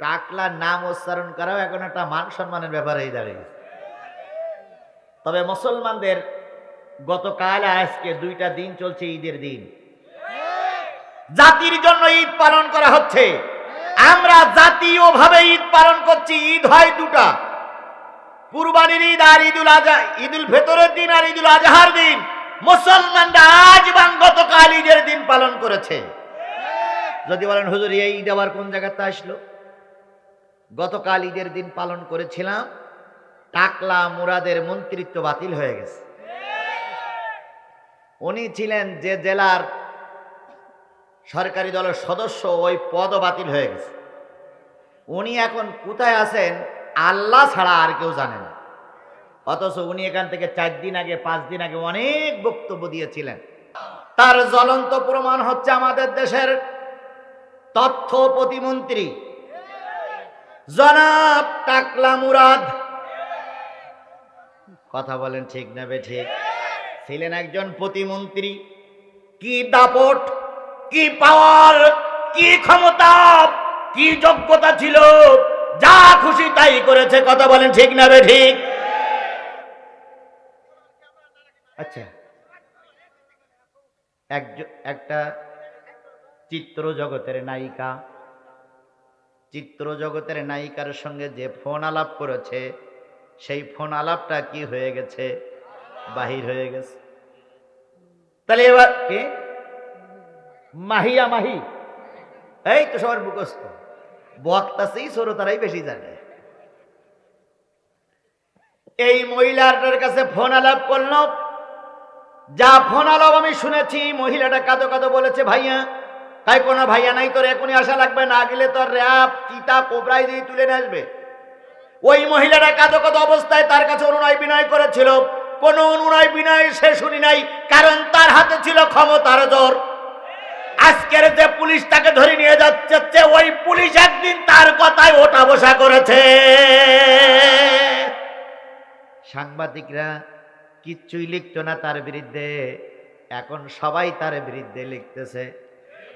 টাকলার নাম উচ্চারণ করাও এখন একটা মান সম্মানের ব্যাপার হয়ে দাঁড়িয়েছে তবে মুসলমানদের গতকাল আজকে দুইটা দিন চলছে ঈদের দিন। জাতির জন্য ঈদ পালন করা হচ্ছে। আমরা জাতীয়ভাবে ঈদ পালন করছি। ঈদ হয় দুটা। কুরবানির ঈদ আর ঈদুল আজহা, ঈদুল ফেতরের দিন আর ঈদুল আজহার দিন। মুসলমানরা আজ এবং গতকাল ঈদের দিন পালন করেছে। যদি বলেন, হুজুর, এই ঈদ আবার কোন জায়গাতে আসলো? গতকাল ঈদের দিন পালন করেছিলাম, টাকলা মুরাদের মন্ত্রিত্ব বাতিল হয়ে গেছে। উনি ছিলেন যে জেলার সরকারি দলের সদস্য, ওই পদও বাতিল হয়ে গেছে। উনি এখন কোথায় আছেন, আল্লাহ ছাড়া আর কেউ জানে না। অথচ উনি এখান থেকে চার দিন আগে, পাঁচ দিন আগে অনেক বক্তব্য দিয়েছিলেন। তার জ্বলন্ত প্রমাণ হচ্ছে আমাদের দেশের তথ্য প্রতিমন্ত্রী জনাব টাকলা মুরাদ। কথা বলেন ঠিক না ঠিক? ছিলেন একজন প্রতিমন্ত্রী। কি দাপট, কি পাওয়ার, কি ক্ষমতা, কি যোগ্যতা ছিল? যা খুশি তাই করেছে, কথা বলেন ঠিক না বে ঠিক? আচ্ছা। একজন একটা চিত্র জগতের নায়িকা। চিত্র জগতের নায়িকার সঙ্গে যে ফোন আলাপ করেছে, সেই ফোন আলাপটা কি হয়ে গেছে? বাহির হয়ে গেছে। তাহলে এবার কে? মাহিয়া মাহি। এই তো সবার মুখস্থ। বক্তা সেই শ্রোতারাই বেশি জানে। এই মহিলাটার কাছে ফোন আলাপ করল। যা ফোন আলাপ আমি শুনেছি, মহিলাটা কাঁদো কাঁদো বলেছে, ভাইয়া তাই কোনো ভাইয়া নাই তোর এখনই আসা লাগবে, না গেলে তোর র্যাপ চিতা, কোবরাই দিয়ে তুলে নিয়ে আসবে। ওই মহিলাটা কাঁদো কাঁদো অবস্থায় তার কাছে অনুনয় বিনয় করেছিল। কোনো অনুনয় বিনয় সে শুনি নাই, কারণ তার হাতে ছিল ক্ষমতার জোর আজকের যে পুলিশ তাকে ধরে নিয়ে যাচ্ছে ওই পুলিশ একদিন তার কথায় ওঠা বসা করেছে। সাংবাদিকরা কিচ্ছুই লিখতো না তার বিরুদ্ধে, এখন সবাই তার বিরুদ্ধে লিখতেছে।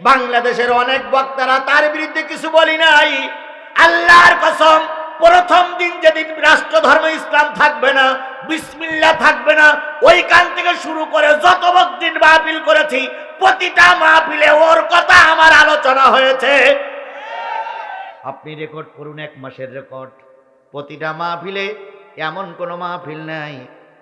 বাংলাদেশের অনেক বক্তারা তার বিরুদ্ধে কিছু বলি নাই। আল্লাহর কসম, প্রথম দিন যেদিন রাষ্ট্র ধর্ম ইসলাম থাকবে না বিসমিল্লা থাকবে না, ওইখান থেকে শুরু করে যত দিন মাহফিল করেছি, প্রতিটা মাহফিলে ওর কথা আমার আলোচনা হয়েছে। আপনি রেকর্ড করুন এক মাসের রেকর্ড প্রতিটা মাহফিলে এমন কোনো মাহফিল নাই,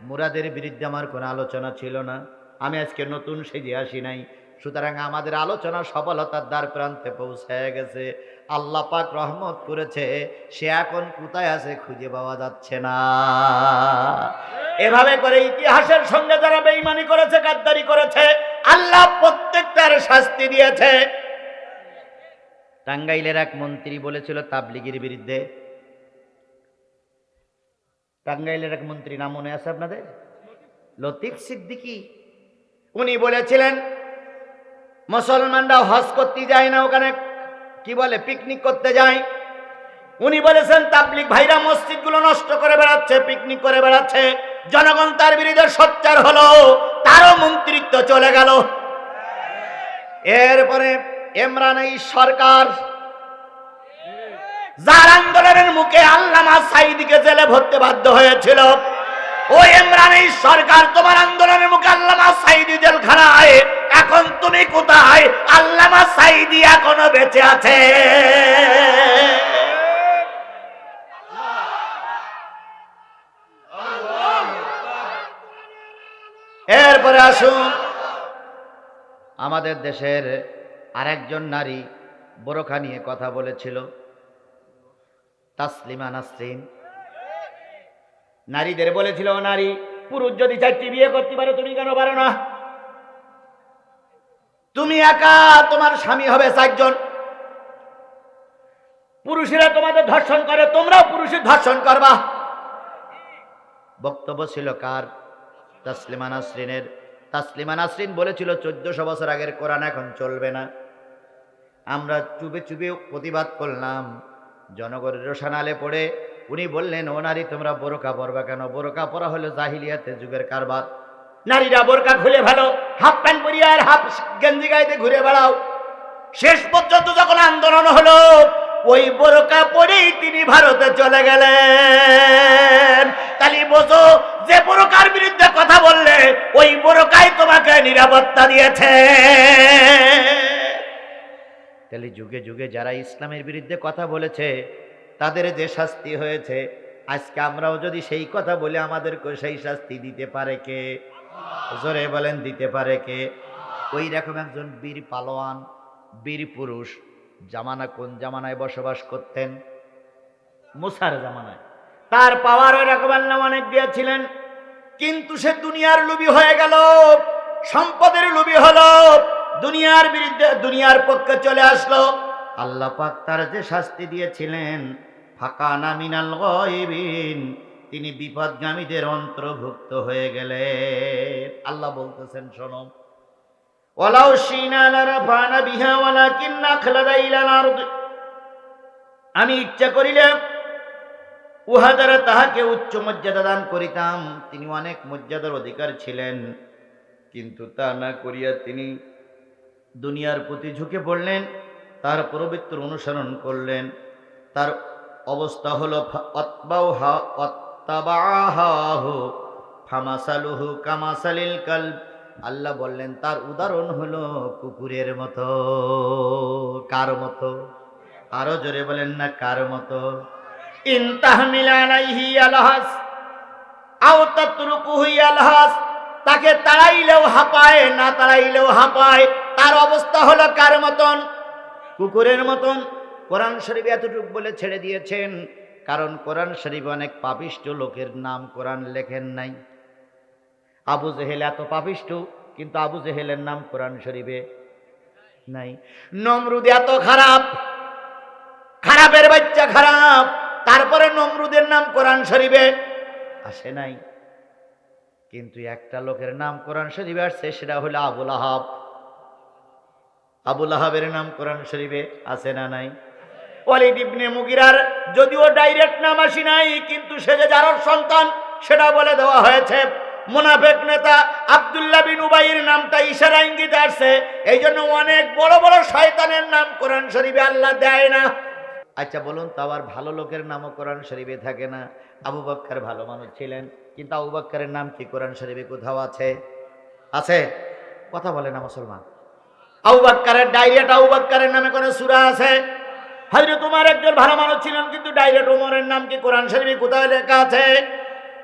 মুরাদের বিরুদ্ধে আমার কোনো আলোচনা ছিল না। আমি আজকে নতুন সেজে আসি নাই। সুতরাং আমাদের আলোচনা সফলতার দ্বার প্রান্তে পৌঁছায় গেছে। আল্লাহ পাক রহমত করেছে, সে এখন কোথায় আছে খুঁজে পাওয়া যাচ্ছে না। এভাবে করে ইতিহাসের সঙ্গে যারা বেইমানি করেছে, গাদ্দারি করেছে, আল্লাহ প্রত্যেকটার শাস্তি দিয়েছে। টাঙ্গাইলের এক মন্ত্রী বলেছিল তাবলিগির বিরুদ্ধে। টাঙ্গাইলের এক মন্ত্রী নাম মনে আছে আপনাদের? লতিফ সিদ্দিকী। উনি বলেছিলেন মুসলমানরা হজ করতে যায় না ওখানে। কি বলে? পিকনিক করতে যায়। উনি বলেছেন তাবলিক ভাইরা মসজিদগুলো নষ্ট করে বেড়াচ্ছে পিকনিক করে বেড়াচ্ছে। জনগণ তার বিরুদ্ধে সোচ্চার হলো, তারও মন্ত্রিত্ব চলে গেল। এরপরে এমরান এই সরকার যার আন্দোলনের মুখে আল্লামা সাইদিকে জেলে ভরতে বাধ্য হয়েছিল। ও ইমরান সরকার তোমার আন্দোলনের মুখে আল্লামা সাইদি জেলখানায়। এখন তুমি কোথায়? আল্লামা সাইদি এখনও বেঁচে আছে। এরপরে আসুন। আমাদের দেশের আরেকজন নারী বোরখা নিয়ে কথা বলেছিল। তাসলিমা নাসরিন। নারীদের বলেছিল "ও নারী, পুরুষ যদি চারটি বিয়ে করতে পারো, তুমি কেন পারো না? তুমি একা, তোমার স্বামী হবে চারজন। পুরুষেরা তোমাদের ধর্ষণ করে, তোমরাও পুরুষের ধর্ষণ করবা। বক্তব্য ছিল কার? তাসলিমা নাসরিনের। তাসলিমা নাসরিন বলেছিল, চোদ্দশো বছর আগের কোরআন এখন চলবে না। আমরা চুপে চুপে প্রতিবাদ করলাম। জনগণের রোশানালে পড়ে উনি বললেন, ও নারী, তোমরা বোরকা পরবা কেন? বোরকা পরা হলো জাহিলিয়াতে যুগের কারবার। নারীরা বোরকা খুলে ভালো হাফ প্যান্ট পরিয়ে আর হাফ গেঞ্জি গাইতে ঘুরে বেড়াও। শেষ পর্যন্ত যখন আন্দোলন হলো, ওই বোরকা পরেই তিনি ভারতে চলে গেলেন। তাহলে বোঝো, যে বোরকার বিরুদ্ধে কথা বললে, ওই বোরকাই তোমাকে নিরাপত্তা দিয়েছে। তাহলে যুগে যুগে যারা ইসলামের বিরুদ্ধে কথা বলেছে তাদের যে শাস্তি হয়েছে, আজকে আমরাও যদি সেই কথা বলে আমাদেরকে সেই শাস্তি দিতে পারে কে? জোরে বলেন, দিতে পারে কে? ওই রকম একজন বীর পালোয়ান, বীর পুরুষ, জামানা কোন জামানায় বসবাস করতেন? মুসার জামানায়। তার পাওয়ার ওই রকম আল্লাহ অনেক দিয়েছিলেন, কিন্তু সে দুনিয়ার লুবি হয়ে গেল, সম্পদের লুবি হলো, দুনিয়ার বিরুদ্ধে, দুনিয়ার পক্ষে চলে আসলো। আল্লাহ পাক তার যে শাস্তি দিয়েছিলেন ফাঁকা নামিনাল গয়বিন। তিনি বিপদগামীদের অন্তর্ভুক্ত হয়ে গেলে আল্লাহ বলতেছেন, শোনো। আমি ইচ্ছা করিলাম উহা দ্বারা তাহাকে উচ্চ মর্যাদা দান করিতাম। তিনি অনেক মর্যাদার অধিকার ছিলেন। কিন্তু তা না করিয়া তিনি দুনিয়ার প্রতি ঝুঁকে পড়লেন, তার পবিত্র অনুসরণ করলেন, তার অবস্থা হলো ফামাসালুহু কামাসালিল কাল আল্লাহ বললেন, তার উদাহরণ হলো কুকুরের মতো। কার মতো? আরও জোরে বলেন না, কার মতো? তাকে তাড়াইলেও হাঁপায়, না তাড়াইলেও হাঁপায়। তার অবস্থা হলো কার মতন? কুকুরের মতন। কোরআন শরীফ এতটুকু বলে ছেড়ে দিয়েছেন, কারণ কোরআন শরীফ অনেক পাপিষ্ট লোকের নাম কোরআন লেখেন নাই। আবু জেহেল এত পাপিষ্ট, কিন্তু আবু জেহেলের নাম কোরআন শরীফে নাই। নমরুদ এত খারাপ, খারাপের বাচ্চা খারাপ, তারপরে নমরুদের নাম কোরআন শরীফে আসে নাই। কিন্তু একটা লোকের নাম কোরআন শরীফে আসছে, সেটা হলো আবুল আহাব। আবুল আহাবের নাম কোরআন শরীফে আছে না নাই। ওয়ালিদ ইবনে মুগিরার, যদিও ডাইরেক্ট নাম আসি নাই, কিন্তু সে যে যার সন্তান, সেটা বলে দেওয়া হয়েছে। মুনাফেক নেতা আব্দুল্লাহ বিন উবাইয়ের নামটা ইশারা ইঙ্গিতে আসছে। এই জন্য অনেক বড় বড় শয়তানের নাম কোরআন শরীফে আল্লাহ দেয় না। আচ্ছা বলুন তো, আবার ভালো লোকের নামও কোরআন শরীফে থাকে না। আবু বক্কর ভালো মানুষ ছিলেন, কিন্তু আবু বক্করের নাম কি কোরআন শরীফে কোথাও আছে? আছে? কথা বলে না মুসলমান। আবু বক্করের ডাইরেক্ট আবু বক্করের নামে কোনো সূরা আছে? হয়তো তোমার একজন ভালো মানুষ ছিলেন, কিন্তু ডাইরেক্ট ওমরের নাম কি কোরআন শরীফে কোথাও লেখা আছে?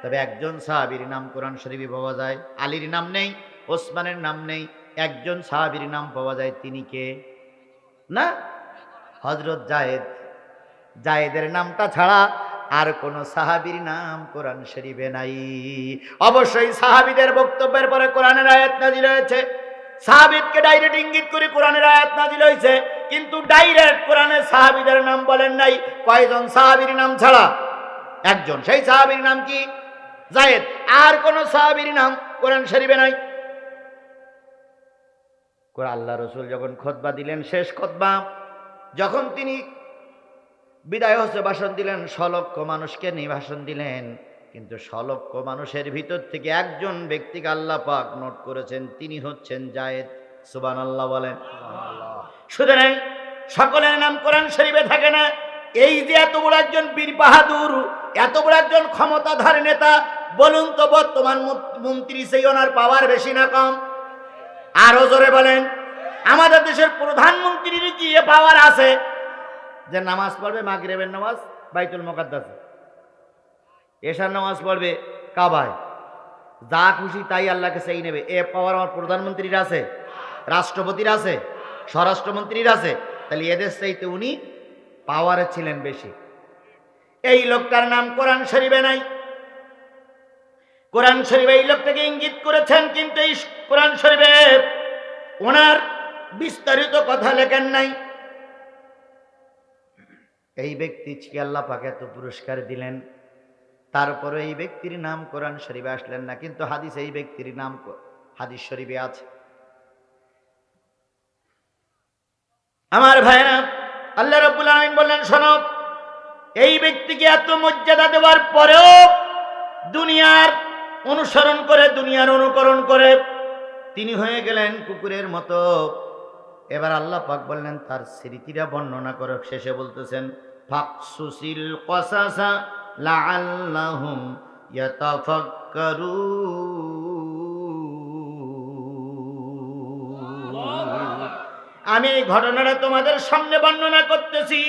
তবে একজন সাহাবীর নাম কোরআন শরীফে পাওয়া যায়। আলীর নাম নেই, ওসমানের নাম নেই, একজন সাহাবীর নাম পাওয়া যায়। তিনি কে? না? হজরত জায়েদ। জায়েদের নামটা ছাড়া আর কোন সাহাবীর নাম কোরআন শরীফে নাই। অবশ্যই সাহাবীদের বক্তব্যের পরে কোরআনের আয়াত নাজিল হয়েছে। সাহাবিদকে ডাইরেক্ট ইঙ্গিত করে কোরআনের আয়াত নাজিল হয়েছে, কিন্তু ডাইরেক্ট কোরআনের সাহাবিদের নাম বলেন নাই। কয়জন সাহাবীর নাম ছাড়া? একজন। সেই সাহাবীর নাম কি? জায়েদ। আর কোন সাহাবীর নাম কোরআন শরীফে নাই। আল্লাহ রসুল যখন খোদবা দিলেন, শেষ খোদবা, যখন তিনি বিদায় হচ্ছে, ভাষণ দিলেন সলক্ষ মানুষকে নিয়ে ভাষণ দিলেন। কিন্তু সলক্ষ মানুষের ভিতর থেকে একজন ব্যক্তিকে আল্লাহ পাক নোট করেছেন, তিনি হচ্ছেন জায়েদ। সুবান আল্লাহ বলেন। সুতরাং সকলের নাম কোরআন শরীফে থাকে না। এই যে এত বড় একজন বীর বাহাদুর, এত বড় একজন ক্ষমতাধার নেতা, বলুন তো বর্তমান মন্ত্রী সেই ওনার পাওয়ার বেশি না কম? আরও জোরে বলেন। আমাদের দেশের প্রধানমন্ত্রীর কি পাওয়ার আছে? যে নামাজ পড়বে মাগরেবের নামাজ বাইতুল মোকাদ্দাসে। এশার নামাজ পড়বে কাবায়। যা খুশি তাই আল্লাহকে সেই নেবে। এ পাওয়ার আমার প্রধানমন্ত্রীর আছে, রাষ্ট্রপতির আছে, স্বরাষ্ট্রমন্ত্রীর আছে। তাহলে এদের চাইতে উনি পাওয়ারে ছিলেন বেশি। এই লোকটার নাম কোরআন শরীফে নাই। কোরআন শরীফে এই লোকটাকে ইঙ্গিত করেছেন, কিন্তু এই কোরআন শরীফে ওনার বিস্তারিত কথা লেখেন নাই। এই ব্যক্তিকে আল্লাহ পাকে এত পুরস্কার দিলেন। তারপরে এই ব্যক্তির নাম কোরআন শরীফে আসলেন না, কিন্তু হাদিস এই ব্যক্তির নাম হাদিস শরীফে আছে। আমার ভাইরা আল্লাহ রব্বুল আলামিন বললেন, শোনো, এই ব্যক্তিকে এত মর্যাদা দেওয়ার পরেও দুনিয়ার অনুসরণ করে, দুনিয়ার অনুকরণ করে তিনি হয়ে গেলেন কুকুরের মতো। এবার আল্লাহ পাক বললেন, তার স্মৃতিরা বর্ণনা করে। শেষে বলতেছেন, ফাকসুসিল কসাসা লাআল্লাহুম আমি এই ঘটনাটা তোমাদের সামনে বর্ণনা করতেছি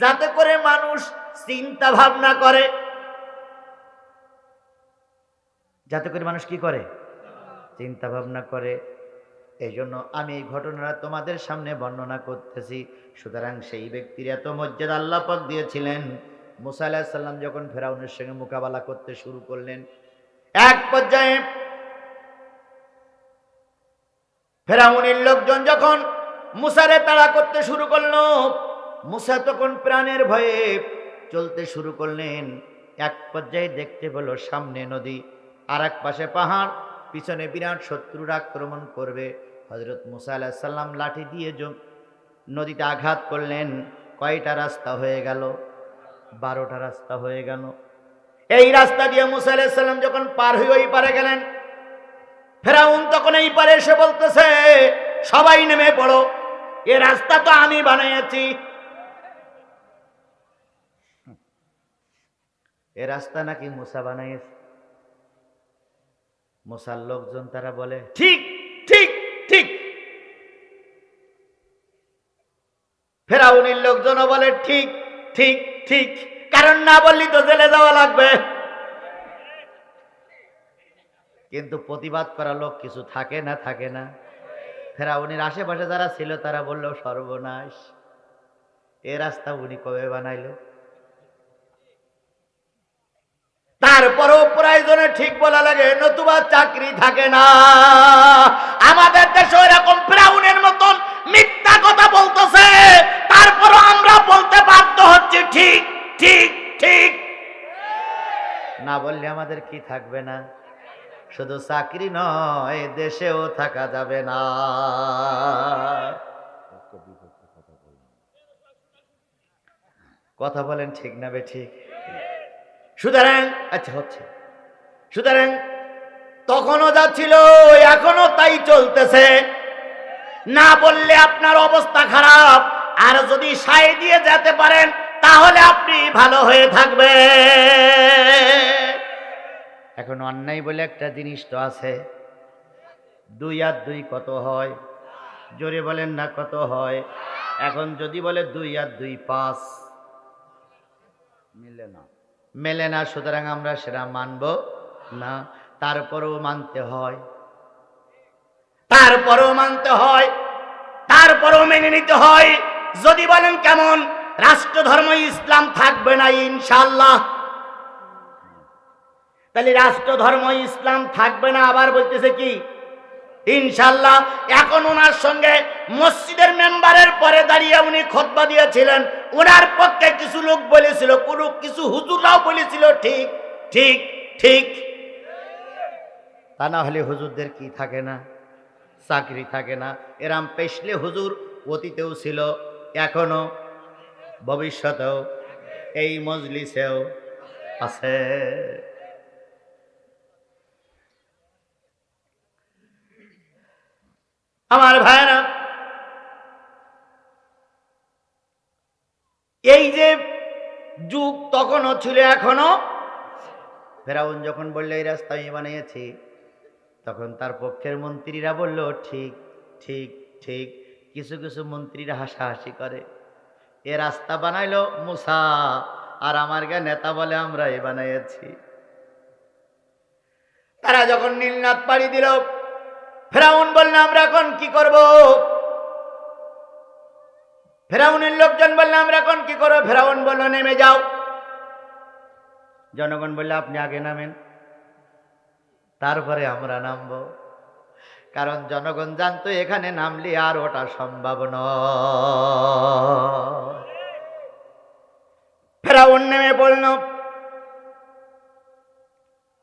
যাতে করে মানুষ চিন্তা ভাবনা করে। যাতে করে মানুষ কি করে? চিন্তা ভাবনা করে। এই জন্য আমি এই ঘটনাটা তোমাদের সামনে বর্ণনা করতেছি। সুতরাং সেই ব্যক্তির এত মর্যাদা আল্লাহ দিয়েছিলেন। মুসা আলাহিসাল্লাম যখন ফেরাউনের সঙ্গে মোকাবেলা করতে শুরু করলেন, এক পর্যায়ে ফেরাউনের লোকজন যখন মুসারে তাড়া করতে শুরু করল, মুসা তখন প্রাণের ভয়ে চলতে শুরু করলেন। এক পর্যায়ে দেখতে পেল সামনে নদী আর এক পাশে পাহাড়, পিছনে বিরাট শত্রুর আক্রমণ করবে। হজরত মুসা আলাহিসাল্লাম লাঠি দিয়ে নদীতে আঘাত করলেন, কয়টা রাস্তা হয়ে গেল? বারোটা রাস্তা হয়ে গেল। এই রাস্তা দিয়ে মুসা যখন পার হয়ে ওই পারে গেলেন, ফেরাউন তখন এই পারে এসে বলতেছে, সবাই নেমে পড়ো, এ রাস্তা তো আমি বানিয়েছি। এ রাস্তা নাকি মুসা বানাইছে মুসার লোকজন তারা বলে, ঠিক ঠিক ঠিক। ফেরাউনির লোকজনও বলে, ঠিক ঠিক। ঠিক, কারণ না বললি তো জেলে যাওয়া লাগবে। কিন্তু প্রতিবাদ করা লোক কিছু থাকে না থাকে না। ফেরাউনির আশেপাশে যারা ছিল, তারা বলল, সর্বনাশ। এ রাস্তা উনি কবে বানাইলো? তারপরেও প্রয়োজনে ঠিক বলা লাগে, নতুবা চাকরি থাকে না। আমাদের দেশে আমাদের কি থাকবে না? শুধু চাকরি নয়, দেশেও থাকা যাবে না। কথা বলেন ঠিক না বে ঠিক? সুতরাং আচ্ছা হচ্ছে। সুতরাং, তখনও যা ছিল এখনও তাই চলতেছে। না বললে আপনার অবস্থা খারাপ। আর যদি সাই দিয়ে যেতে পারেন, তাহলে আপনি ভালো হয়ে থাকবে এখন অন্যায় বলে একটা জিনিস তো আছে। দুই আর দুই কত হয়? জোরে বলেন না কত হয়? এখন যদি বলে দুই আর দুই পাঁচ, মিলে না। মেলে না, সুতরাং আমরা সেটা মানব না। তারপরেও মানতে হয়। তারপরেও মানতে হয়। তারপরেও মেনে নিতে হয়। যদি বলেন কেমন? রাষ্ট্র ধর্ম ইসলাম থাকবে না ইনশাল্লাহ তাহলে রাষ্ট্র ধর্ম ইসলাম থাকবে না, আবার বলতেছে কি? ইনশাল্লাহ এখন ওনার সঙ্গে মসজিদের মেম্বারের পরে দাঁড়িয়ে উনি খোদবা দিয়েছিলেন। ওনার পক্ষে কিছু লোক বলেছিল, কোন কিছু হুজুররাও বলেছিল, ঠিক ঠিক ঠিক। তা না হলে হুজুরদের কি থাকে না? চাকরি থাকে না। এরাম পেশলে হুজুর, অতীতেও ছিল, এখনও ভবিষ্যতেও, এই মজলিসেও আছে। আমার ভাইরা এই যে যুগ তখনও ছিল এখনও ফেরাউন যখন বলল, এই রাস্তা আমি বানিয়েছি, তখন তার পক্ষের মন্ত্রীরা বলল, ঠিক ঠিক ঠিক। কিছু কিছু মন্ত্রীরা হাসাহাসি করে। এ রাস্তা বানাইলো মুসা, আর আমার গা নেতা বলে আমরা এ বানাইছি তারা যখন নীলনাথ পাড়ি দিল ফেরাউন বললে, আমরা এখন কি করব? ফেরাউনের লোকজন বললে, আমরা এখন কি করব? ফেরাউন বলল, নেমে যাও। জনগণ বললে, আপনি আগে নামেন, তারপরে আমরা নামব। কারণ জনগণ জানতো, এখানে নামলে আর ওটা সম্ভব ফেরাউন নেমে পড়ল।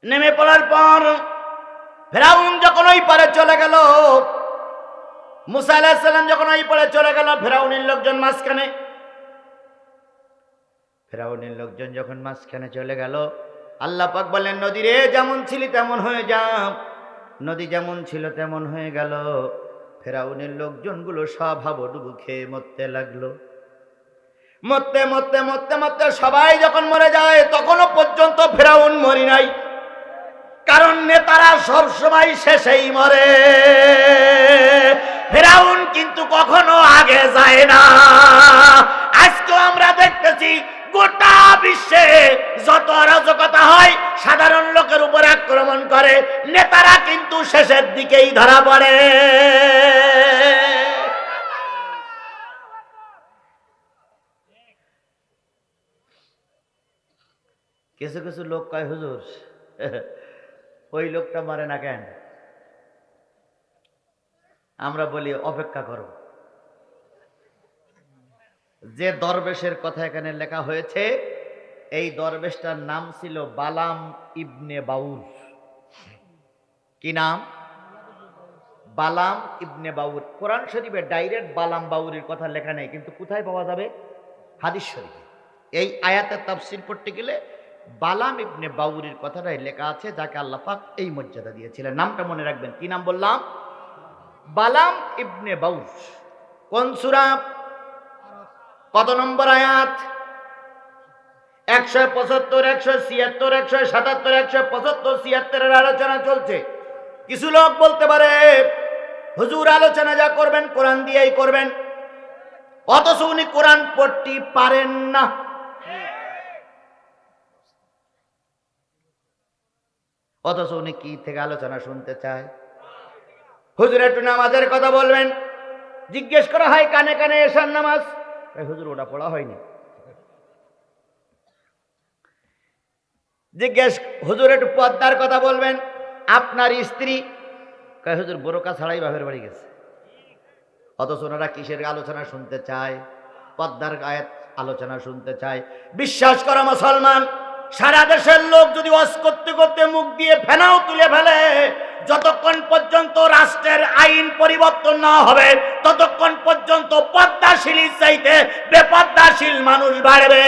নেমে পড়ার পর ফেরাউন যখন ওই পারে চলে গেল, মুসা আলাহিসাল্লাম যখন ওই পারে চলে গেল, ফেরাউনের লোকজন মাঝখানে, ফেরাউনের লোকজন যখন মাঝখানে চলে গেল, আল্লাহ পাক বললেন নদী রে যেমন ছিলি তেমন হয়ে যা। নদী যেমন ছিল তেমন হয়ে গেল। ফেরাউনের লোকজনগুলো সব হাবুডুবু খেয়ে মরতে লাগল। মরতে মরতে মরতে মরতে সবাই যখন মরে যায়, তখনও পর্যন্ত ফেরাউন মরি নাই। কারণ নেতারা সব সময় শেষেই মরে। ফেরাউন কিন্তু কখনো আগে যায় না। আজকে আমরা দেখতেছি গোটা বিশ্বে যত অরাজকতা হয়, সাধারণ লোকের উপর আক্রমণ করে, নেতারা কিন্তু শেষের দিকেই ধরা পড়ে। কিছু কিছু লোক কয়, হুজুর ওই লোকটা মারে না কেন? আমরা বলি, অপেক্ষা করো। যে দরবেশের কথা এখানে লেখা হয়েছে, এই দরবেশটার নাম ছিল বালাম ইবনে বাউর কি নাম? বালাম ইবনে বাউর কোরআন শরীফে ডাইরেক্ট বালাম বাউরের কথা লেখা নেই, কিন্তু কোথায় পাওয়া যাবে? হাদিস শরীফে। এই আয়াতের তাফসির পড়তে গেলে বালাম ইবনে বাউরির কথাটাই লেখা আছে, যাকে আল্লাহ পাক এই মর্যাদা দিয়েছিলেন। নামটা মনে রাখবেন, কি নাম বললাম? বালাম ইবনে বাউর কোন সূরা? কত নম্বর আয়াত? একশো পঁচাত্তর, একশো ছিয়াত্তর, একশো সাতাত্তর, একশো পঁচাত্তর, ছিয়াত্তরের আলোচনা চলছে। কিছু লোক বলতে পারে, হুজুর আলোচনা যা করবেন, কোরআন দিয়েই করবেন। অথচ উনি কোরআন পড়তে পারেন না। অথচ উনি কি থেকে আলোচনা শুনতে চায়? হুজুর একটু নামাজের কথা বলবেন। জিজ্ঞেস করা হয়, কানে কানে এসার নামাজ? হুজুর ওটা পড়া হয়নি। জিজ্ঞেস, হুজুর একটু পদ্মার কথা বলবেন? আপনার স্ত্রী? কয়, হুজুর, বোরকা ছাড়াই বাপের বাড়ি গেছে। অথচ ওনারা কিসের আলোচনা শুনতে চায়? পদ্মার গায়ের আলোচনা শুনতে চায়। বিশ্বাস করা মুসলমান সারা দেশের লোক যদি ওয়াজ করতে করতে মুখ দিয়ে ফেনাও তুলে ফেলে, যতক্ষণ পর্যন্ত রাষ্ট্রের আইন পরিবর্তন না হবে, ততক্ষণ পর্যন্ত পদ্মাশীল চাইতে বেপদ্মাশীল মানুষ বাড়বে।